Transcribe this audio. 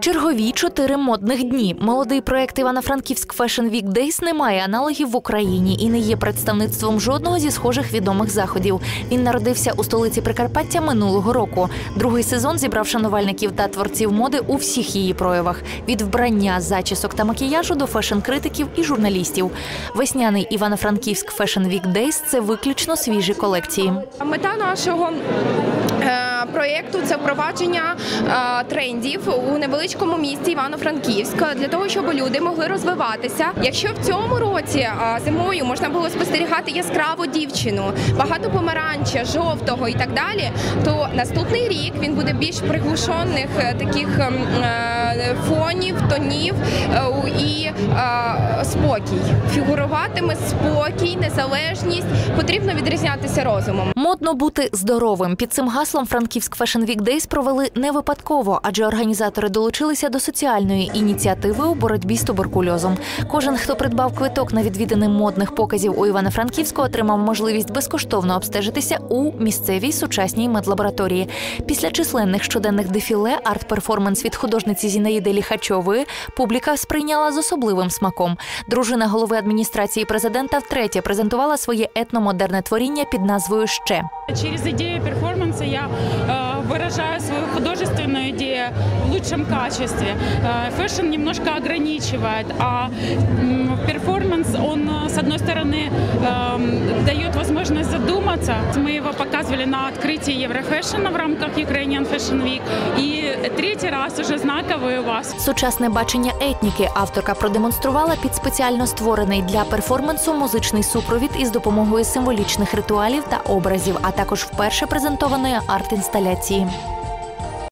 Чергові чотири модних дні. Молодий проект Івано-Франківськ Fashion Week Days не має аналогів в Україні і не є представництвом жодного зі схожих відомих заходів. Він народився у столиці Прикарпаття минулого року. Другий сезон зібрав шанувальників та творців моди у всіх її проявах: від вбрання, зачісок та макіяжу до фешн-критиків і журналістів. Весняний Івано-Франківськ Fashion Week Days – це виключно свіжі колекції. Мета нашого проєкту це впровадження е, трендів у невеличкому місті Івано-Франківськ для того, щоб люди могли розвиватися. Якщо в цьому році е, зимою можна було спостерігати яскраву дівчину, багато помаранча, жовтого і так далі, то наступний рік він буде більш приглушених е, таких ем, е, фонів, тонів е, і е, спокій. Фігуруватиме спокій, незалежність. Потрібно відрізнятися розумом. Модно бути здоровим. Під цим гаслом Франківськ Fashion Week Days провели не випадково, адже організатори долучилися до соціальної ініціативи у боротьбі з туберкульозом. Кожен, хто придбав квиток на відвідини модних показів у Івано-Франківську, отримав можливість безкоштовно обстежитися у місцевій сучасній медлабораторії. Після численних щоденних дефіле, арт-перформанс від художниці Зінаїди Ліхачової публіка сприйняла з особливим смаком. Дружина голови адміністрації президента втретє презентувала своє етномодерне творіння під назвою Ще. Через идею перформанса я э, выражаю свою художественную идею в лучшем качестве. Э, фэшн немножко ограничивает, а м, перформанс, он, э, с одной стороны, эм, дает возможность задуматься. Мы его показывали на открытии Еврофэшена в рамках Ukrainian Fashion Week. И третий раз уже знаковый у вас Сучасне бачення етніки авторка продемонструвала під спеціально створений для перформансу музичний супровід із допомогою символічних ритуалів та образів, а також вперше презентованої арт-інсталяції.